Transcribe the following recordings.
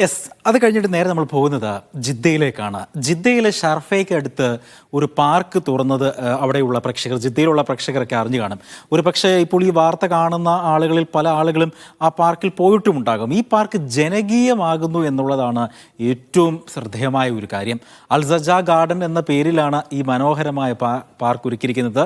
Yes അത് കഴിഞ്ഞിട്ട് നേരെ നമ്മൾ പോകുന്നത് ജിദ്ദയിലേക്കാണ്. ജിദ്ദയിലെ ഷർഫയ്ക്ക് അടുത്ത് ഒരു പാർക്ക് തുറന്നത് അവിടെയുള്ള പ്രേക്ഷകർ ജിദ്ദയിലുള്ള പ്രേക്ഷകരൊക്കെ അറിഞ്ഞു കാണും. ഒരു പക്ഷേ ഇപ്പോൾ ഈ വാർത്ത കാണുന്ന ആളുകളിൽ പല ആളുകളും ആ പാർക്കിൽ പോയിട്ടുമുണ്ടാകും ഈ പാർക്ക് ജനകീയമാകുന്നു എന്നുള്ളതാണ് ഏറ്റവും ശ്രദ്ധേയമായ ഒരു കാര്യം. അൽസജ ഗാർഡൻ എന്ന പേരിലാണ് ഈ മനോഹരമായ പാർക്ക് ഒരുക്കിയിരിക്കുന്നത്.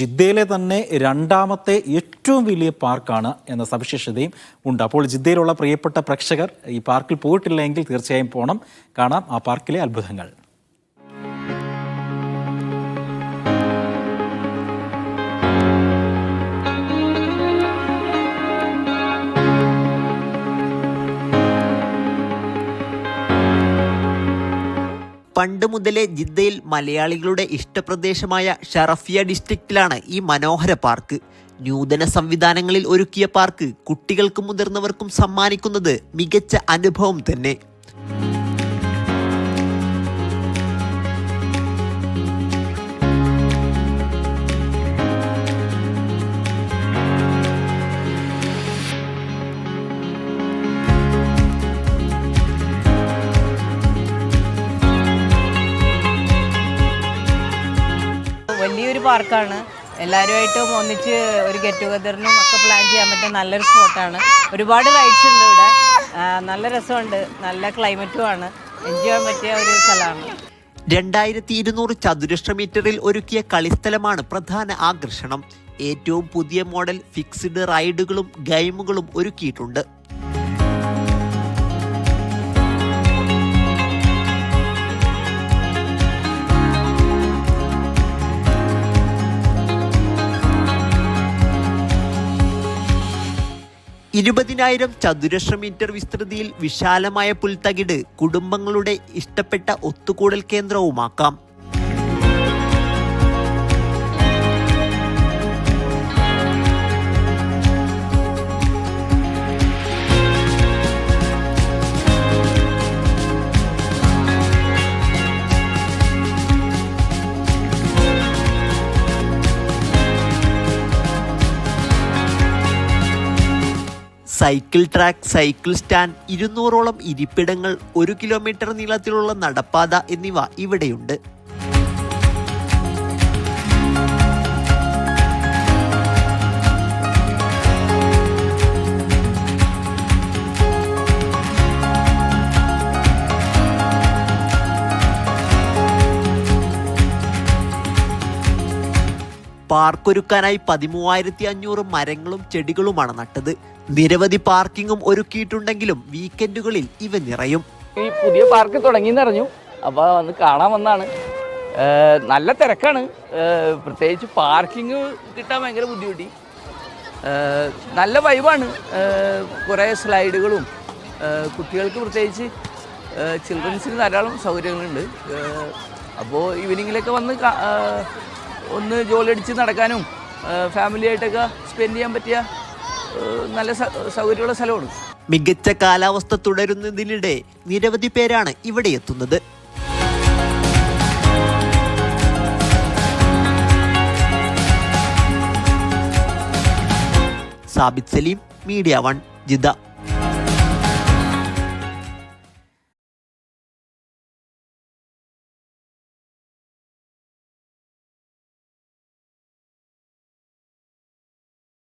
ജിദ്ദയിലെ തന്നെ രണ്ടാമത്തെ ഏറ്റവും വലിയ പാർക്കാണ് എന്ന സവിശേഷതയും ഉണ്ട്. അപ്പോൾ ജിദ്ദയിലുള്ള പ്രിയപ്പെട്ട പ്രേക്ഷകർ ഈ പാർക്കിൽ പോയിട്ടില്ല എങ്കിൽ തീർച്ചയായും പോകണം കാണാം ആ പാർക്കിലെ അത്ഭുതങ്ങൾ. പണ്ട് മുതലേ ജിദ്ദയിൽ മലയാളികളുടെ ഇഷ്ടപ്രദേശമായ ഷറഫിയ ഡിസ്ട്രിക്റ്റിലാണ് ഈ മനോഹര പാർക്ക്. നൂതന സംവിധാനങ്ങളിൽ ഒരുക്കിയ പാർക്ക് കുട്ടികൾക്കും മുതിർന്നവർക്കും സമ്മാനിക്കുന്നത് മികച്ച അനുഭവം തന്നെ. വലിയൊരു പാർക്കാണ്. എല്ലാവരുമായിട്ടും ഒന്നിച്ച് ഒരു ഗെറ്റ് ടുഗദറിനും ഒക്കെ പ്ലാൻ ചെയ്യാൻ പറ്റിയ നല്ലൊരു സ്പോട്ടാണ് ഒരുപാട് റൈഡ്സ് ഉണ്ട് ഇവിടെ. നല്ല രസമുണ്ട്. നല്ല ക്ലൈമറ്റും ആണ്. എൻജോയ് ചെയ്യാൻ പറ്റിയ ഒരു സ്ഥലമാണ്. രണ്ടായിരത്തി ഇരുന്നൂറ് ചതുരശ്ര മീറ്ററിൽ ഒരുക്കിയ കളിസ്ഥലമാണ് പ്രധാന ആകർഷണം. ഏറ്റവും പുതിയ മോഡൽ ഫിക്സ്ഡ് റൈഡുകളും ഗെയിമുകളും ഒരുക്കിയിട്ടുണ്ട്. ഇരുപതിനായിരം ചതുരശ്ര മീറ്റർ വിസ്തൃതിയിൽ വിശാലമായ പുൽത്തകിട് കുടുംബങ്ങളുടെ ഇഷ്ടപ്പെട്ട ഒത്തുകൂടൽ കേന്ദ്രവുമാക്കാം. സൈക്കിൾ ട്രാക്ക് സൈക്കിൾ സ്റ്റാൻഡ് ഇരുന്നൂറോളം ഇരിപ്പിടങ്ങൾ ഒരു കിലോമീറ്റർ നീളത്തിലുള്ള നടപ്പാത എന്നിവ ഇവിടെയുണ്ട്. പാർക്കൊരുക്കാനായി പതിമൂവായിരത്തി അഞ്ഞൂറ് മരങ്ങളും ചെടികളുമാണ് നട്ടത്. നിരവധി പാർക്കിങ്ങും ഒരുക്കിയിട്ടുണ്ടെങ്കിലും വീക്കെൻഡുകളിൽ ഇവ നിറയും. ഈ പുതിയ പാർക്ക് തുടങ്ങി അറിഞ്ഞു അപ്പോൾ വന്ന് കാണാൻ വന്നാണ്. നല്ല തിരക്കാണ്. പ്രത്യേകിച്ച് പാർക്കിംഗ് കിട്ടാൻ ഭയങ്കര ബുദ്ധിമുട്ടി. നല്ല വൈബാണ്. കുറേ സ്ലൈഡുകളും കുട്ടികൾക്ക് പ്രത്യേകിച്ച് ചിൽഡ്രൻസിന് ധാരാളം സൗകര്യങ്ങളുണ്ട്. അപ്പോൾ ഈവനിങ്ങിലൊക്കെ വന്ന് ഒന്ന് ജോലി അടിച്ച് നടക്കാനും ഫാമിലിയായിട്ടൊക്കെ സ്പെൻഡ് ചെയ്യാൻ പറ്റിയ നല്ല സൗകര്യമുള്ള സ്ഥലമാണ്. മികച്ച കാലാവസ്ഥ തുടരുന്നതിനിടെ നിരവധി പേരാണ് ഇവിടെ എത്തുന്നത്. Sabith Saleem Media One Jeddah